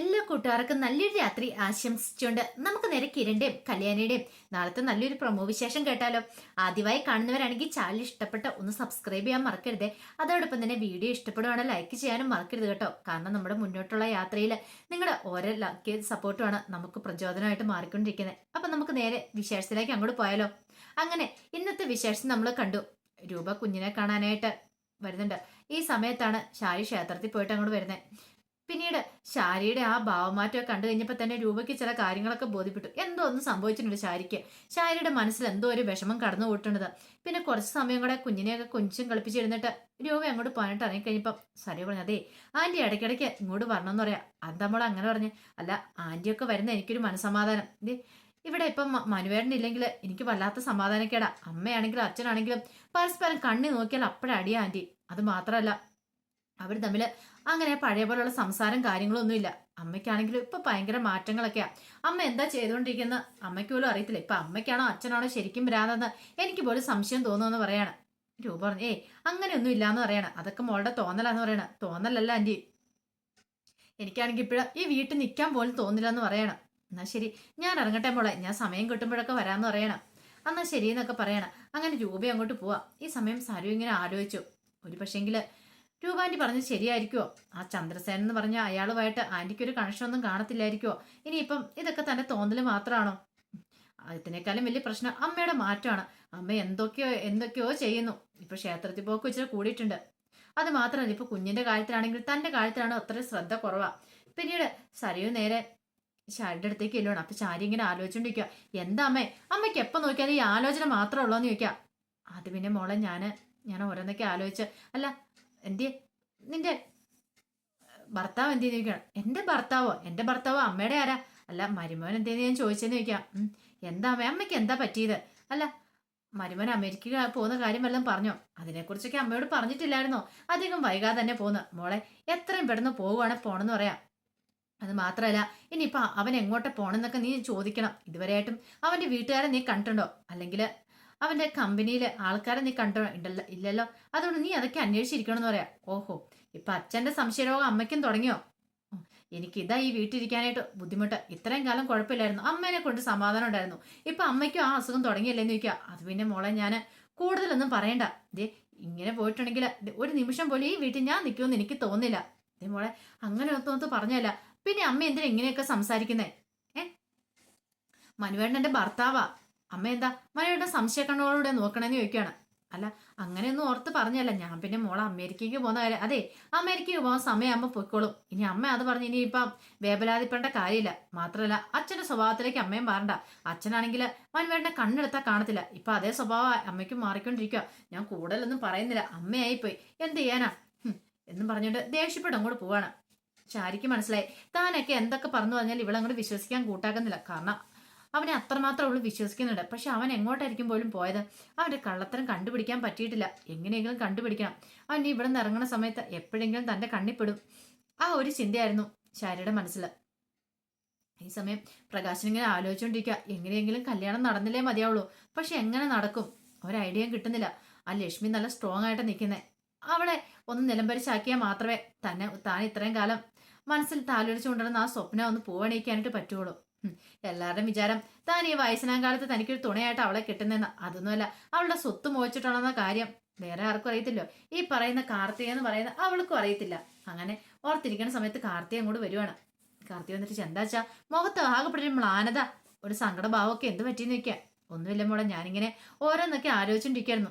എല്ലാ കൂട്ടുകാർക്കും നല്ലൊരു രാത്രി ആശംസിച്ചുകൊണ്ട് നമുക്ക് നേരെ കിരണിന്റെയും കല്യാണിയുടെയും നാളത്തെ നല്ലൊരു പ്രൊമോ വിശേഷം കേട്ടാലോ? ആദ്യമായി കാണുന്നവരാണെങ്കിൽ ചാനൽ ഇഷ്ടപ്പെട്ട ഒന്ന് സബ്സ്ക്രൈബ് ചെയ്യാൻ മറക്കരുത്. അതോടൊപ്പം തന്നെ വീഡിയോ ഇഷ്ടപ്പെടുവാണെങ്കിൽ ലൈക്ക് ചെയ്യാനും മറക്കരുത് കേട്ടോ. കാരണം നമ്മുടെ മുന്നോട്ടുള്ള യാത്രയിൽ നിങ്ങളുടെ ഓരോ ലക്ക് സപ്പോർട്ടുമാണ് നമുക്ക് പ്രചോദനമായിട്ട് മാറിക്കൊണ്ടിരിക്കുന്നത്. അപ്പൊ നമുക്ക് നേരെ വിശേഷത്തിലേക്ക് അങ്ങോട്ട് പോയാലോ? അങ്ങനെ ഇന്നത്തെ വിശേഷം നമ്മൾ കണ്ടു. രൂപ കുഞ്ഞിനെ കാണാനായിട്ട് വരുന്നുണ്ട്. ഈ സമയത്താണ് ശാരി ക്ഷേത്രത്തിൽ പോയിട്ട് അങ്ങോട്ട് വരുന്നത്. പിന്നീട് ശാരിയുടെ ആ ഭാവമാറ്റമൊക്കെ കണ്ടു കഴിഞ്ഞപ്പോൾ തന്നെ രൂപയ്ക്ക് ചില കാര്യങ്ങളൊക്കെ ബോധ്യപ്പെട്ടു. എന്തോ ഒന്നും സംഭവിച്ചിട്ടുണ്ട് ശാരിക്ക്. ശാരിയുടെ മനസ്സിൽ എന്തോ ഒരു വിഷമം കടന്നു കൂട്ടുന്നത് പിന്നെ കുറച്ച് സമയം കൂടെ കുഞ്ഞിനെയൊക്കെ കൊഞ്ചും കളിപ്പിച്ചിരുന്നിട്ട് രൂപ അങ്ങോട്ട് പോയിട്ട് ഇറങ്ങി സാരി പറഞ്ഞു അതേ ആന്റി ഇടയ്ക്കിടയ്ക്ക് ഇങ്ങോട്ട് വരണമെന്ന് പറയാം. നമ്മൾ അങ്ങനെ പറഞ്ഞു? അല്ല ആന്റിയൊക്കെ വരുന്ന എനിക്കൊരു മനസമാധാനം ദേ ഇവിടെ ഇപ്പം മനുവേടനില്ലെങ്കിൽ എനിക്ക് വല്ലാത്ത സമാധാനക്കേടാ. അമ്മയാണെങ്കിലും അച്ഛനാണെങ്കിലും പരസ്പരം കണ്ണി നോക്കിയാൽ അപ്പോഴടിയാ ആന്റി അത് മാത്രമല്ല അവർ തമ്മിൽ അങ്ങനെ പഴയ പോലുള്ള സംസാരം കാര്യങ്ങളൊന്നും ഇല്ല അമ്മയ്ക്കാണെങ്കിലും ഇപ്പൊ ഭയങ്കര മാറ്റങ്ങളൊക്കെയാ. അമ്മ എന്താ ചെയ്തുകൊണ്ടിരിക്കുന്ന? അമ്മയ്ക്ക് പോലും അറിയത്തില്ല. ഇപ്പൊ അമ്മയ്ക്കാണോ അച്ഛനാണോ ശരിക്കും വരാതെന്ന് എനിക്ക് പോലും സംശയം തോന്നുമെന്ന് പറയാണ്. രൂപ പറഞ്ഞു ഏയ് അങ്ങനെയൊന്നും ഇല്ലാന്ന് പറയണം. അതൊക്കെ മോളുടെ തോന്നലാന്ന് പറയണ. തോന്നലല്ല ആന്റി. എനിക്കാണെങ്കിൽ ഇപ്പോഴും ഈ വീട്ടിൽ നിൽക്കാൻ പോലും തോന്നില്ല എന്ന് പറയണം. എന്നാ ശരി ഞാൻ ഇറങ്ങട്ടെ മോളെ. ഞാൻ സമയം കിട്ടുമ്പോഴൊക്കെ വരാമെന്ന് പറയണം. എന്നാ ശരി എന്നൊക്കെ പറയണം. അങ്ങനെ രൂപ അങ്ങോട്ട് പോവാ. ഈ സമയം സരു ഇങ്ങനെ ആലോചിച്ചു. ഒരു പക്ഷേങ്കിൽ രൂപാന്റി പറഞ്ഞത് ശരിയായിരിക്കുമോ ആ ചന്ദ്രസേൻ എന്ന് പറഞ്ഞ അയാളുമായിട്ട് ആന്റിക്ക് ഒരു കണക്ഷൻ ഒന്നും കാണത്തില്ലായിരിക്കുമോ ഇനിയിപ്പം ഇതൊക്കെ തന്നെ തോന്നൽ മാത്രമാണോ അതിനേക്കാളും വലിയ പ്രശ്നം അമ്മയുടെ മാറ്റമാണ്. അമ്മ എന്തൊക്കെയോ എന്തൊക്കെയോ ചെയ്യുന്നു. ഇപ്പൊ ക്ഷേത്രത്തിൽ പോക്ക് ഇച്ചിരി കൂടിയിട്ടുണ്ട്. അത് മാത്രമല്ല ഇപ്പൊ കുഞ്ഞിന്റെ കാര്യത്തിലാണെങ്കിൽ തന്റെ കാര്യത്തിലാണ് അത്ര ശ്രദ്ധ കുറവാ. പിന്നീട് സരയു നേരെ ശാരിയുടെ അടുത്തേക്ക് ഇല്ലോണം അപ്പൊ ശാരി ഇങ്ങനെ ആലോചിച്ചോണ്ടിരിക്കുക എന്താ അമ്മേ? അമ്മയ്ക്ക് എപ്പം നോക്കിയാലും ഈ ആലോചന മാത്രമേ ഉള്ളൂ എന്ന് ചോദിക്കാം. അത് പിന്നെ മോളെ ഞാൻ ഞാൻ ഓരോന്നൊക്കെ ആലോചിച്ച് അല്ല എന്തിയെ നിന്റെ ഭർത്താവ് എന്ത് ചോദിക്കണം എന്റെ ഭർത്താവോ? എന്റെ ഭർത്താവോ? അമ്മയുടെ ആരാ? അല്ല മരുമോൻ എന്തേന്ന് ഞാൻ ചോദിച്ചെന്ന് ചോദിക്കാം എന്താ അമ്മ? അമ്മയ്ക്ക് എന്താ പറ്റിയത്? അല്ല മരുമോൻ അമേരിക്ക പോകുന്ന കാര്യം വല്ലതും പറഞ്ഞോ? അതിനെക്കുറിച്ചൊക്കെ അമ്മയോട് പറഞ്ഞിട്ടില്ലായിരുന്നോ? അധികം വൈകാതെ തന്നെ പോകുന്നത് മോളെ എത്രയും പെട്ടെന്ന് പോവുകയാണെ പോണെന്ന് പറയാം. അത് മാത്രമല്ല ഇനിയിപ്പോൾ അവൻ എങ്ങോട്ട് പോണെന്നൊക്കെ നീ ചോദിക്കണം. ഇതുവരെയായിട്ടും അവന്റെ വീട്ടുകാരെ നീ കണ്ടിട്ടുണ്ടോ? അല്ലെങ്കിൽ അവന്റെ കമ്പനിയിൽ ആൾക്കാരെ നീ കണ്ടോ? ഇണ്ടല്ലോ ഇല്ലല്ലോ. അതുകൊണ്ട് നീ അതൊക്കെ അന്വേഷിച്ചിരിക്കണം എന്ന് പറയാം. ഓഹോ ഇപ്പൊ അച്ഛന്റെ സംശയരോഗം അമ്മയ്ക്കും തുടങ്ങിയോ? എനിക്ക് ഇതാ ഈ വീട്ടിലിരിക്കാനായിട്ട് ബുദ്ധിമുട്ട്. ഇത്രയും കാലം കുഴപ്പമില്ലായിരുന്നു. അമ്മേനെ കൊണ്ട് സമാധാനം ഉണ്ടായിരുന്നു. ഇപ്പൊ അമ്മയ്ക്കും ആ അസുഖം തുടങ്ങിയല്ലേന്ന് ചോദിക്കുക അത് പിന്നെ മോളെ ഞാൻ കൂടുതലൊന്നും പറയണ്ട. ദേ ഇങ്ങനെ പോയിട്ടുണ്ടെങ്കിൽ ഒരു നിമിഷം പോലും ഈ വീട്ടിൽ ഞാൻ നിൽക്കുമെന്ന് എനിക്ക് തോന്നില്ല. ദേ മോളെ അങ്ങനെ ഒത്തൊത്ത് പറഞ്ഞല്ല പിന്നെ അമ്മ എന്തിനാ ഇങ്ങനെയൊക്കെ സംസാരിക്കുന്നേ? ഏ? മനുവേണ്ണന്റെ ഭർത്താവാ. അമ്മ എന്താ? മനുവേട്ടൻ സംശയക്കണ്ണോടെ നോക്കണമെന്ന് ചോദിക്കുകയാണ്. അല്ല അങ്ങനെയൊന്നും ഓർത്ത് പറഞ്ഞല്ല ഞാൻ പിന്നെ മോളെ അമേരിക്കയ്ക്ക് പോകുന്ന കാര്യം. അതെ അമേരിക്കയ്ക്ക് പോകാൻ സമയമാകുമ്പോൾ പൊയ്ക്കോളും. ഇനി അമ്മ അത് പറഞ്ഞ് ഇനി ഇപ്പം വേബലാതിപ്പെടേണ്ട കാര്യമില്ല. മാത്രമല്ല അച്ഛന്റെ സ്വഭാവത്തിലേക്ക് അമ്മയും മാറണ്ട. അച്ഛനാണെങ്കിൽ മനുവേട്ടനെ കണ്ണെടുത്താൽ കാണത്തില്ല. ഇപ്പം അതേ സ്വഭാവം അമ്മയ്ക്ക് മാറിക്കൊണ്ടിരിക്കുക ഞാൻ കൂടുതലൊന്നും പറയുന്നില്ല. അമ്മയായിപ്പോയി. എന്ത് ചെയ്യാനാ? എന്നും പറഞ്ഞിട്ട് ദേഷ്യപ്പെട്ട് അങ്ങോട്ട് പോവാണ്. ശാരിക്ക് മനസ്സിലായി. താനൊക്കെ എന്തൊക്കെ പറഞ്ഞു പറഞ്ഞാൽ ഇവളങ്ങോട്ട് വിശ്വസിക്കാൻ കൂട്ടാക്കുന്നില്ല. കാരണം അവനെ അത്രമാത്രം അവൾ വിശ്വസിക്കുന്നുണ്ട്. പക്ഷെ അവൻ എങ്ങോട്ടായിരിക്കും പോലും പോയത്? അവന്റെ കള്ളത്തരം കണ്ടുപിടിക്കാൻ പറ്റിയിട്ടില്ല. എങ്ങനെയെങ്കിലും കണ്ടുപിടിക്കണം. അവൻ ഇവിടെ നിന്ന് ഇറങ്ങുന്ന സമയത്ത് എപ്പോഴെങ്കിലും തന്റെ കണ്ണിപ്പെടും ആ ഒരു ചിന്തയായിരുന്നു ശാരിയുടെ മനസ്സിൽ. ഈ സമയം പ്രകാശൻ ഇങ്ങനെ ആലോചിച്ചുകൊണ്ടിരിക്കുക എങ്ങനെയെങ്കിലും കല്യാണം നടന്നില്ലേ മതിയാവുള്ളൂ. പക്ഷെ എങ്ങനെ നടക്കും? ഒരു ഐഡിയയും കിട്ടുന്നില്ല. ആ ലക്ഷ്മി നല്ല സ്ട്രോങ് ആയിട്ട് നിൽക്കുന്നേ. അവളെ ഒന്ന് നിലംപരിച്ചാക്കിയാൽ മാത്രമേ തന്നെ താൻ ഇത്രയും കാലം മനസ്സിൽ താലോലിച്ചുകൊണ്ടിരുന്ന ആ സ്വപ്നം ഒന്ന് പോവണേക്കാനായിട്ട് പറ്റുള്ളൂ. എല്ലാവരുടെയും വിചാരം താൻ ഈ വയസ്സനാം കാലത്ത് തനിക്കൊരു തുണയായിട്ട് അവളെ കിട്ടുന്നെന്ന്. അതൊന്നുമല്ല അവളുടെ സ്വത്ത് മോഹിച്ചിട്ടുണ്ടെന്ന കാര്യം. വേറെ ആർക്കും അറിയത്തില്ലോ. ഈ പറയുന്ന കാർത്തിക എന്ന് പറയുന്ന അവൾക്കും അറിയത്തില്ല. അങ്ങനെ ഓർത്തിരിക്കുന്ന സമയത്ത് കാർത്തിക അങ്ങോട്ട് വരുവാണ്. കാർത്തിക വന്നിട്ട് എന്താച്ചാ മുഖത്ത് ആകെപ്പെട്ടൊരു മ്ലാനത. ഒരു സങ്കടഭാവമൊക്കെ എന്ത് പറ്റിയെന്ന് വെക്കാം ഒന്നുമില്ല മോളെ ഞാനിങ്ങനെ ഓരോന്നൊക്കെ ആലോചിച്ചോണ്ടിരിക്കായിരുന്നു.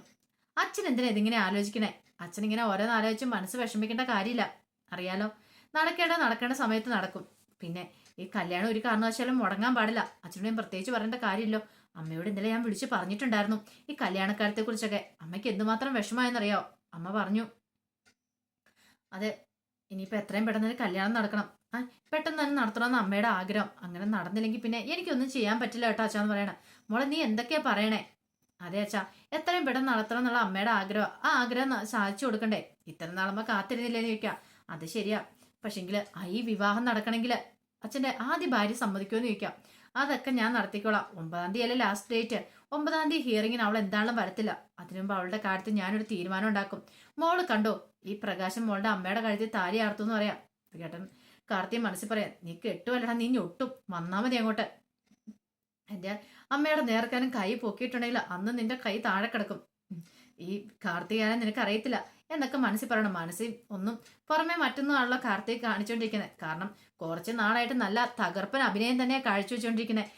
അച്ഛൻ എന്തിനാ ഇതിങ്ങനെ ആലോചിക്കണേ? അച്ഛൻ ഇങ്ങനെ ഓരോന്ന് ആലോചിച്ച് മനസ്സ് വിഷമിക്കേണ്ട കാര്യമില്ല. അറിയാലോ. നടക്കേണ്ട നടക്കേണ്ട സമയത്ത് നടക്കും. പിന്നെ ഈ കല്യാണം ഒരു കാരണവശാലും മുടങ്ങാൻ പാടില്ല. അച്ഛനോടും പ്രത്യേകിച്ച് പറയേണ്ട കാര്യമില്ലോ. അമ്മയോട് ഇന്നലെ ഞാൻ വിളിച്ച് പറഞ്ഞിട്ടുണ്ടായിരുന്നു. ഈ കല്യാണക്കാര്യത്തെ കുറിച്ചൊക്കെ അമ്മയ്ക്ക് എന്തുമാത്രം വിഷമമായെന്നറിയോ? അമ്മ പറഞ്ഞു അതെ ഇനിയിപ്പോ എത്രയും പെട്ടെന്ന് കല്യാണം നടക്കണം. ആ പെട്ടെന്ന് തന്നെ നടത്തണമെന്ന് അമ്മയുടെ ആഗ്രഹം. അങ്ങനെ നടന്നില്ലെങ്കിൽ പിന്നെ എനിക്കൊന്നും ചെയ്യാൻ പറ്റില്ല കേട്ടോ അച്ഛാന്ന് പറയണേ. മോളെ നീ എന്തൊക്കെയാ പറയണേ? അതെ അച്ഛാ എത്രയും പെട്ടെന്ന് നടത്തണം എന്നുള്ള അമ്മയുടെ ആഗ്രഹം. ആ ആഗ്രഹം സാധിച്ചു കൊടുക്കണ്ടേ? ഇത്ര നാളമ്മ കാത്തിരുന്നില്ലേന്ന് ചോദിക്കാം. അത് ശരിയാ. പക്ഷെങ്കിൽ ഈ വിവാഹം നടക്കണമെങ്കിൽ അച്ഛന്റെ ആദ്യ ഭാര്യ സമ്മതിക്കുമെന്ന് ചോദിക്കാം. അതൊക്കെ ഞാൻ നടത്തിക്കോളാം. ഒമ്പതാം തീയതി അല്ലേ ലാസ്റ്റ് ഡേറ്റ് ഒമ്പതാം തീയതി ഹിയറിങ്ങിന് അവൾ എന്താണെന്നും വരത്തില്ല. അതിനു മുമ്പ് അവളുടെ കാര്യത്തിൽ ഞാനൊരു തീരുമാനം ഉണ്ടാക്കും. മോൾ കണ്ടോ? ഈ പ്രകാശം മോളുടെ അമ്മയുടെ കഴുത്തിൽ ആർത്തു എന്ന് പറയാം. കേട്ടൻ കാർത്തിയും മനസ്സിൽ പറയാം നീ കെട്ടുമല്ലടാ നീ ഞൊട്ടും. വന്നാൽ മതി അങ്ങോട്ട്. എന്റെ അമ്മയുടെ നേർക്കാനും കൈ പൊക്കിയിട്ടുണ്ടെങ്കിൽ അന്ന് നിന്റെ കൈ താഴെ കിടക്കും. ഈ കാർത്തികാനെ നിനക്ക് അറിയത്തില്ല എന്നൊക്കെ മനസ്സിൽ പറയണം. മനസ്സിൽ ഒന്നും പുറമെ മറ്റൊന്നുമാണല്ലോ കാർത്തിക് കാണിച്ചുകൊണ്ടിരിക്കുന്നത് കാരണം കുറച്ച് നാളായിട്ട് നല്ല തകർപ്പൻ അഭിനയം തന്നെ കാഴ്ചവെച്ചുകൊണ്ടിരിക്കുന്നത്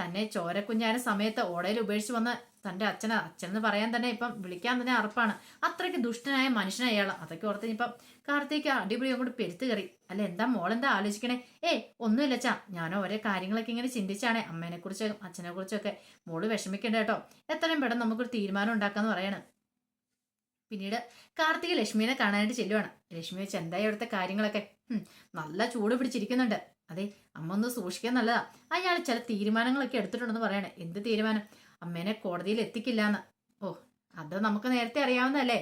തന്നെ ചോരക്കുഞ്ഞാന സമയത്ത് ഓടയിൽ ഉപേക്ഷിച്ച് വന്ന തന്റെ അച്ഛനെ അച്ഛനെന്ന് പറയാൻ തന്നെ ഇപ്പം വിളിക്കാൻ തന്നെ അറപ്പാണ്. അത്രയ്ക്ക് ദുഷ്ടനായ മനുഷ്യനായ അയാൾ അതൊക്കെ ഓർത്ത് ഇപ്പം കാർത്തേക്ക് അടിപൊളി അങ്ങോട്ട് പെരുത്ത് കയറി. അല്ല എന്താ മോളെന്താ ആലോചിക്കണേ? ഏ ഒന്നുമില്ല ചാ ഞാൻ ഓരോ കാര്യങ്ങളൊക്കെ ഇങ്ങനെ ചിന്തിച്ചാണ് അമ്മേനെ കുറിച്ചും അച്ഛനെ കുറിച്ചൊക്കെ മോൾ വിഷമിക്കണ്ട കേട്ടോ. എത്രയും പെട്ടെന്ന് നമുക്കൊരു തീരുമാനം ഉണ്ടാക്കാന്ന് പറയാണ്. പിന്നീട് കാർത്തിക് ലക്ഷ്മിനെ കാണാനായിട്ട് ചെല്ലുവാണ്. ലക്ഷ്മി വെച്ച് എന്തായി അവിടുത്തെ കാര്യങ്ങളൊക്കെ? നല്ല ചൂട് പിടിച്ചിരിക്കുന്നുണ്ട്. അതെ അമ്മ ഒന്ന് സൂക്ഷിക്കാൻ നല്ലതാ. അയാൾ ചില തീരുമാനങ്ങളൊക്കെ എടുത്തിട്ടുണ്ടെന്ന് പറയണേ. എന്ത് തീരുമാനം? അമ്മേനെ കോടതിയിൽ എത്തിക്കില്ലാന്ന്. ഓ അത് നമുക്ക് നേരത്തെ അറിയാവുന്നതല്ലേ?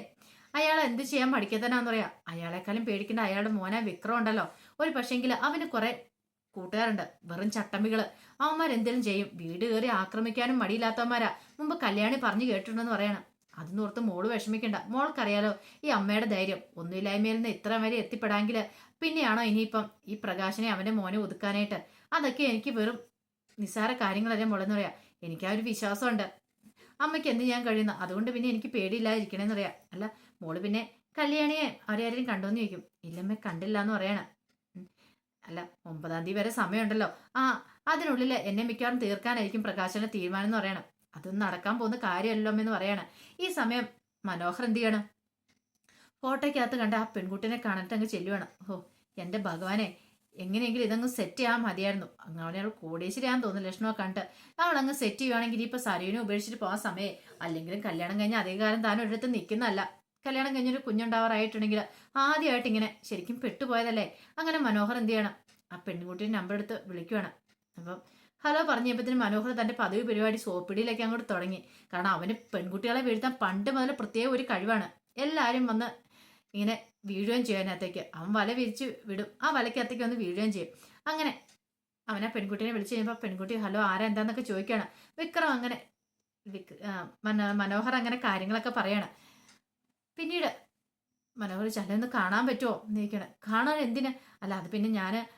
അയാൾ എന്ത് ചെയ്യാൻ പഠിക്കത്തനാന്ന് പറയാ അയാളെക്കാളും പേടിക്കേണ്ട അയാളുടെ മോനെ വിക്രം ഉണ്ടല്ലോ. ഒരു പക്ഷേങ്കിൽ അവന് കുറെ കൂട്ടുകാരുണ്ട്. വെറും ചട്ടമ്പികൾ. അവന്മാരെന്തേലും ചെയ്യും. വീട് കയറി ആക്രമിക്കാനും മടിയില്ലാത്തവന്മാരാ. മുമ്പ് കല്യാണി പറഞ്ഞു കേട്ടിട്ടുണ്ടെന്ന് പറയണം. ഓർത്ത് മോൾ വിഷമിക്കണ്ട. മോൾക്കറിയാലോ ഈ അമ്മയുടെ ധൈര്യം. ഒന്നുമില്ലായ്മയിൽ നിന്ന് ഇത്ര വരെ എത്തിപ്പെടാമെങ്കിൽ പിന്നെയാണോ ഇനിയിപ്പം ഈ പ്രകാശനെ അവന്റെ മോനെ ഒതുക്കാനായിട്ട്? അതൊക്കെ എനിക്ക് വെറും നിസ്സാര കാര്യങ്ങളല്ലേ മോളെന്ന് പറയാം. എനിക്ക് ആ ഒരു വിശ്വാസമുണ്ട്. അമ്മയ്ക്ക് എന്ത് ചെയ്യാൻ കഴിയുന്നു? അതുകൊണ്ട് പിന്നെ എനിക്ക് പേടിയില്ലാതിരിക്കണേന്ന് പറയാം. അല്ല മോൾ പിന്നെ കല്യാണിയെ ആരെയാരെയും കണ്ടോന്ന് ചോദിക്കും. ഇല്ലമ്മ കണ്ടില്ല എന്ന് പറയണം അല്ല ഒമ്പതാം തീയതി വരെ സമയമുണ്ടല്ലോ. ആ അതിനുള്ളിൽ എന്നെ മിക്കവാറും തീർക്കാനായിരിക്കും പ്രകാശന തീരുമാനം എന്ന് പറയണം. അതൊന്നും നടക്കാൻ പോകുന്ന കാര്യമല്ലോ എന്ന് പറയണം. ഈ സമയം മനോഹർ എന്ത് ചെയ്യണം? ഫോട്ടോയ്ക്കകത്ത് കണ്ട ആ പെൺകുട്ടിനെ കാണാനിട്ട് അങ്ങ് ചെല്ലുവാണ്. ഓ എന്റെ ഭഗവാനെ എങ്ങനെയെങ്കിലും ഇതങ്ങ് സെറ്റ് ചെയ്യാൻ മതിയായിരുന്നു. അങ്ങനെ അവൾ കോടീശ്വരിയാന്ന് തോന്നുന്നു ലക്ഷണമൊക്കെ കണ്ടിട്ട്. അവൾ അങ്ങ് സെറ്റ് ചെയ്യുവാണെങ്കിൽ ഇപ്പോൾ സരയുനെ ഉപേക്ഷിച്ചിട്ട് പോകാൻ സമയം. അല്ലെങ്കിലും കല്യാണം കഴിഞ്ഞ അധികകാലം താനും ഒരിടത്ത് നിൽക്കുന്നതല്ല. കല്യാണം കഴിഞ്ഞൊരു കുഞ്ഞുണ്ടാവാറായിട്ടുണ്ടെങ്കിൽ ആദ്യമായിട്ട് ഇങ്ങനെ ശരിക്കും പെട്ടുപോയതല്ലേ? അങ്ങനെ മനോഹർ എന്ത് ചെയ്യണം? ആ പെൺകുട്ടിയുടെ നമ്പർ എടുത്ത് വിളിക്കുവാണ്. അപ്പം ഹലോ പറഞ്ഞപ്പോഴത്തേനും മനോഹർ തന്റെ പതിവ് പരിപാടി സോപ്പിടിയിലേക്ക് അങ്ങോട്ട് തുടങ്ങി. കാരണം അവന് പെൺകുട്ടികളെ വീഴ്ത്താൻ പണ്ട് മുതൽ പ്രത്യേക ഒരു കഴിവാണ്. എല്ലാവരും വന്ന് ഇങ്ങനെ വീഴുകയും ചെയ്യും അതിനകത്തേക്ക്. അവൻ വല വിരിച്ച് വിടും. ആ വലക്കകത്തേക്ക് വന്ന് വീഴുകയും ചെയ്യും. അങ്ങനെ അവനെ പെൺകുട്ടീനെ വിളിച്ചു കഴിയുമ്പോൾ പെൺകുട്ടി ഹലോ ആരാ? എന്താന്നൊക്കെ ചോദിക്കുകയാണ്. വിക്രം അങ്ങനെ വിക് മന- മനോഹർ അങ്ങനെ കാര്യങ്ങളൊക്കെ പറയാണ്. പിന്നീട് മനോഹർ ചലൊന്ന് കാണാൻ പറ്റുമോ എന്ന് ചോദിക്കണം കാണാൻ എന്തിന്? അല്ല അത് പിന്നെ ഞാൻ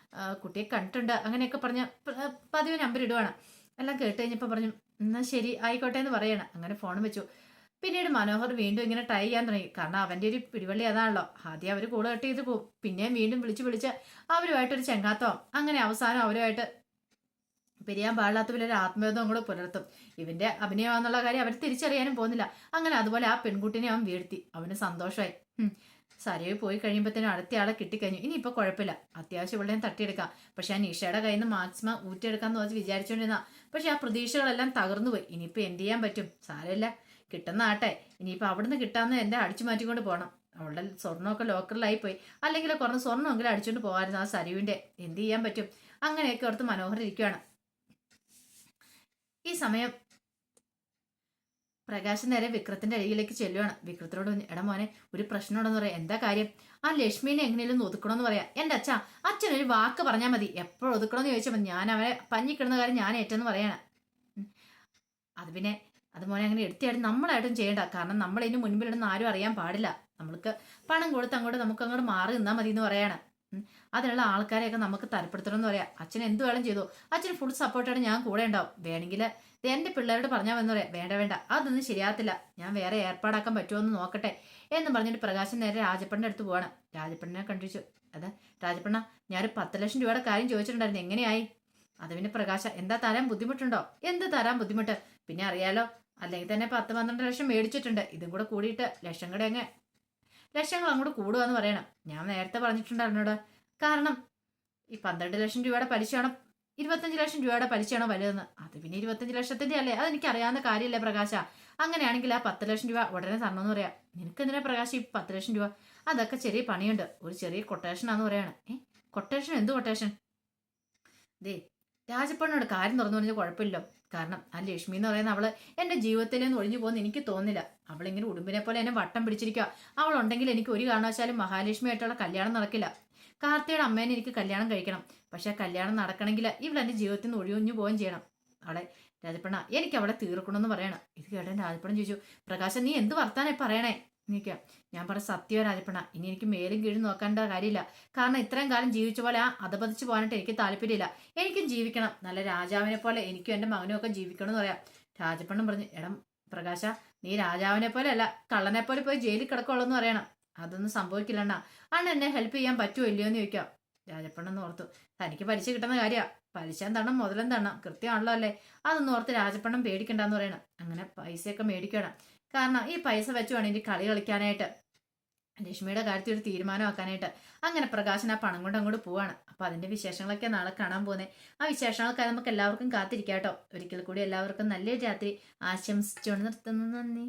കുട്ടിയെ കണ്ടിട്ടുണ്ട്. അങ്ങനെയൊക്കെ പറഞ്ഞ പതിവ് നമ്പർ ഇടുവാണ്. എല്ലാം കേട്ട് കഴിഞ്ഞപ്പോൾ പറഞ്ഞു എന്നാൽ ശരി ആയിക്കോട്ടെ എന്ന് പറയണം. അങ്ങനെ ഫോൺ വെച്ചു. പിന്നീട് മനോഹർ വീണ്ടും ഇങ്ങനെ ട്രൈ ചെയ്യാൻ തുടങ്ങി. കാരണം അവന്റെ ഒരു പിടിവള്ളി അതാണല്ലോ. ആദ്യം അവർ കൂടെ കട്ട് ചെയ്ത് പോകും. പിന്നെയും വീണ്ടും വിളിച്ച് വിളിച്ച് അവരുമായിട്ടൊരു ചെങ്കാത്തം അങ്ങനെ അവസാനം അവരുമായിട്ട് പിരിയാൻ പാടില്ലാത്ത പോലെ ഒരു ആത്മബന്ധം കൂടെ പുലർത്തും. ഇവന്റെ അഭിനയമാണെന്നുള്ള കാര്യം അവർ തിരിച്ചറിയാനും പോകുന്നില്ല. അങ്ങനെ അതുപോലെ ആ പെൺകുട്ടിനെ അവൻ വീഴ്ത്തി. അവന് സന്തോഷമായി സരയിൽ പോയി കഴിയുമ്പോഴത്തേനും അടുത്ത ആളെ കിട്ടിക്കഴിഞ്ഞു. ഇനിയിപ്പോ കുഴപ്പമില്ല. അത്യാവശ്യം ഇവളുടെയും തട്ടിയെടുക്കാം. പക്ഷെ ആ നിഷയുടെ കയ്യിൽ നിന്ന് മാക്സിമം ഊറ്റിയെടുക്കാന്ന് വെച്ച് വിചാരിച്ചുകൊണ്ടിരുന്ന പക്ഷെ ആ പ്രതീക്ഷകളെല്ലാം തകർന്നു പോയി ഇനിയിപ്പോ എന്ത് ചെയ്യാൻ പറ്റും? സാരമില്ല. കിട്ടുന്ന ആട്ടെ ഇനിയിപ്പോ അവിടുന്ന് കിട്ടാമെന്ന് എന്റെ അടിച്ചു മാറ്റിക്കൊണ്ട് പോകണം അവളുടെ സ്വർണമൊക്കെ ലോക്കറിലായി പോയി. അല്ലെങ്കിൽ കുറഞ്ഞ സ്വർണമെങ്കിലും അടിച്ചുകൊണ്ട് പോകാമായിരുന്നു ആ സരുവിന്റെ എന്ത് ചെയ്യാൻ പറ്റും? അങ്ങനെയൊക്കെ ഓർത്ത് മനോഹർ ഇരിക്കുകയാണ് ഈ സമയം പ്രകാശൻ നേരെ വിക്രത്തിന്റെ അരികിലേക്ക് ചെല്ലുവാണ്. വിക്രത്തിനോട് ഇടമോനെ ഒരു പ്രശ്നമുണ്ടെന്ന് പറയാം. എന്താ കാര്യം? ആ ലക്ഷ്മീനെ എങ്ങനെയും ഒതുക്കണമെന്ന് പറയാം. എന്റെ അച്ഛാ അച്ഛൻ ഒരു വാക്ക് പറഞ്ഞാൽ മതി. എപ്പോഴും ഒതുക്കണമെന്ന് മതി. ഞാൻ അവരെ പഞ്ഞിക്കിടുന്ന കാര്യം ഞാൻ ഏറ്റെന്ന് പറയാണ്. അത് പിന്നെ അത് മോനെ അങ്ങനെ എടുത്തിയായിട്ട് നമ്മളായിട്ടും ചെയ്യണ്ട. കാരണം നമ്മൾ ഇതിന് മുൻപിലിടുന്ന ആരും അറിയാൻ പാടില്ല. നമ്മൾക്ക് പണം കൊടുത്ത് അങ്ങോട്ട് നമുക്ക് അങ്ങോട്ട് മാറി നിന്നാൽ മതി എന്ന് പറയാണ് അതിനുള്ള ആൾക്കാരെയൊക്കെ നമുക്ക് തരപ്പെടുത്തണം എന്ന് പറയാം. അച്ഛൻ എന്ത് വേണം ചെയ്തു. അച്ഛൻ ഫുൾ സപ്പോർട്ടായിട്ട് ഞാൻ കൂടെ ഉണ്ടാവും. വേണമെങ്കിൽ എന്റെ പിള്ളേരോട് പറഞ്ഞാൽ വന്നു പറയാം. വേണ്ട വേണ്ട. അതൊന്നും ശരിയാകത്തില്ല. ഞാൻ വേറെ ഏർപ്പാടാക്കാൻ പറ്റുമോ എന്ന് നോക്കട്ടെ എന്ന് പറഞ്ഞിട്ട് പ്രകാശൻ നേരെ രാജപ്പണ്ണന്റെ അടുത്ത് പോവാണ്. രാജപ്പണ്ണനെ കണ്ടിച്ചു. അതെ രാജപ്പണ്ണ ഞാനൊരു പത്ത് ലക്ഷം രൂപയുടെ കാര്യം ചോദിച്ചിട്ടുണ്ടായിരുന്നു. എങ്ങനെയായി? അത് പിന്നെ പ്രകാശ എന്താ തരാൻ ബുദ്ധിമുട്ടുണ്ടോ? എന്ത് തരാൻ ബുദ്ധിമുട്ട്? പിന്നെ അറിയാലോ അല്ലെങ്കിൽ തന്നെ പത്ത് പന്ത്രണ്ട് ലക്ഷം മേടിച്ചിട്ടുണ്ട്. ഇതും കൂടെ കൂടിയിട്ട് ലക്ഷം കൂടെ അങ്ങ് ലക്ഷങ്ങൾ അങ്ങോട്ട് കൂടുകയെന്ന് പറയണം. ഞാൻ നേരത്തെ പറഞ്ഞിട്ടുണ്ടായിരുന്നോട് കാരണം ഈ പന്ത്രണ്ട് ലക്ഷം രൂപയുടെ പലിശയാണോ ഇരുപത്തഞ്ച് ലക്ഷം രൂപയുടെ പലിശയാണോ വലുതെന്ന്? അത് പിന്നെ ഇരുപത്തഞ്ച് ലക്ഷത്തിന്റെ അല്ലേ? അതെനിക്ക് അറിയാവുന്ന കാര്യമല്ലേ പ്രകാശ? അങ്ങനെയാണെങ്കിൽ ആ പത്ത് ലക്ഷം രൂപ ഉടനെ തരണമെന്ന് പറയാം. നിനക്ക് എന്തിനാ പ്രകാശ് ഈ പത്ത് ലക്ഷം രൂപ? അതൊക്കെ ചെറിയ പണിയുണ്ട്. ഒരു ചെറിയ കൊട്ടേഷനാന്ന് പറയാണ്. ഏ കൊട്ടേഷൻ എന്ത് കൊട്ടേഷൻ? ദേ രാജപ്പണ്ണോട് കാര്യം തുറന്നു പറഞ്ഞാൽ കുഴപ്പമില്ലോ കാരണം ആ ലക്ഷ്മി എന്ന് പറയുന്ന അവൾ എന്റെ ജീവിതത്തിൽ നിന്ന് ഒഴിഞ്ഞു പോകുന്ന എനിക്ക് തോന്നില്ല അവളിങ്ങനെ ഉടുമ്പിനെ പോലെ എന്നെ വട്ടം പിടിച്ചിരിക്കുക അവൾ ഉണ്ടെങ്കിൽ എനിക്ക് ഒരു കാരണവശാലും മഹാലക്ഷ്മിയായിട്ടുള്ള കല്യാണം നടക്കില്ല. കാർത്തിയുടെ അമ്മേനെ എനിക്ക് കല്യാണം കഴിക്കണം. പക്ഷെ കല്യാണം നടക്കണമെങ്കിൽ ഇവൾ എന്റെ ജീവിതത്തിൽ നിന്ന് ഒഴിഞ്ഞു പോവുകയും ചെയ്യണം. അവളെ രാജപ്പണ്ണ എനിക്ക് അവളെ തീർക്കണമെന്ന് പറയണം. ഇത് കേട്ടെ രാജപ്പണ്ണൻ ചോദിച്ചു പ്രകാശൻ നീ എന്ത് വർത്താനേ പറയണേ? നിൽക്കാം ഞാൻ പറഞ്ഞ സത്യം രാജപ്പണ ഇനി എനിക്ക് മേലും കീഴും നോക്കേണ്ട കാര്യമില്ല. കാരണം ഇത്രയും കാലം ജീവിച്ച പോലെ ആ അധപതിച്ച് പോകാനായിട്ട് എനിക്ക് താല്പര്യമില്ല. എനിക്കും ജീവിക്കണം. നല്ല രാജാവിനെ പോലെ എനിക്കും എന്റെ മകനും ഒക്കെ ജീവിക്കണം എന്ന് പറയാം. രാജപ്പണ്ണം പറഞ്ഞു എടം പ്രകാശ നീ രാജാവിനെ പോലെ അല്ല കള്ളനെ പോലെ പോയി ജയിലിൽ കിടക്കുള്ളൂ എന്ന് പറയണം. അതൊന്നും സംഭവിക്കില്ലണ്ണ. അണ്ണ എന്നെ ഹെൽപ്പ് ചെയ്യാൻ പറ്റുമോ ഇല്ലയോ എന്ന് ചോദിക്കാം. രാജപ്പണ്ണെന്ന് ഓർത്തു തനിക്ക് പലിശ കിട്ടുന്ന കാര്യമാണ് പലിശ തണ്ണം മുതലും തണ്ണം കൃത്യമാണല്ലോ അല്ലേ? അതൊന്നും ഓർത്ത് രാജപ്പണ്ണം പേടിക്കണ്ടെന്ന് പറയണം. അങ്ങനെ പൈസയൊക്കെ മേടിക്കണം കാരണം ഈ പൈസ വെച്ച് വേണം കളി കളിക്കാനായിട്ട്. ലക്ഷ്മിയുടെ കാര്യത്തിൽ ഒരു തീരുമാനമാക്കാനായിട്ട്. അങ്ങനെ പ്രകാശൻ ആ പണം കൊണ്ട് അങ്ങോട്ട് പോവാണ്. അപ്പൊ അതിന്റെ വിശേഷങ്ങളൊക്കെ നാളെ കാണാൻ പോകുന്നത് ആ വിശേഷങ്ങളൊക്കെ നമുക്ക് എല്ലാവർക്കും കാത്തിരിക്കാം കേട്ടോ. ഒരിക്കൽ കൂടി എല്ലാവർക്കും നല്ലൊരു രാത്രി ആശംസിച്ചുകൊണ്ട് നിർത്തുന്നു. നന്ദി.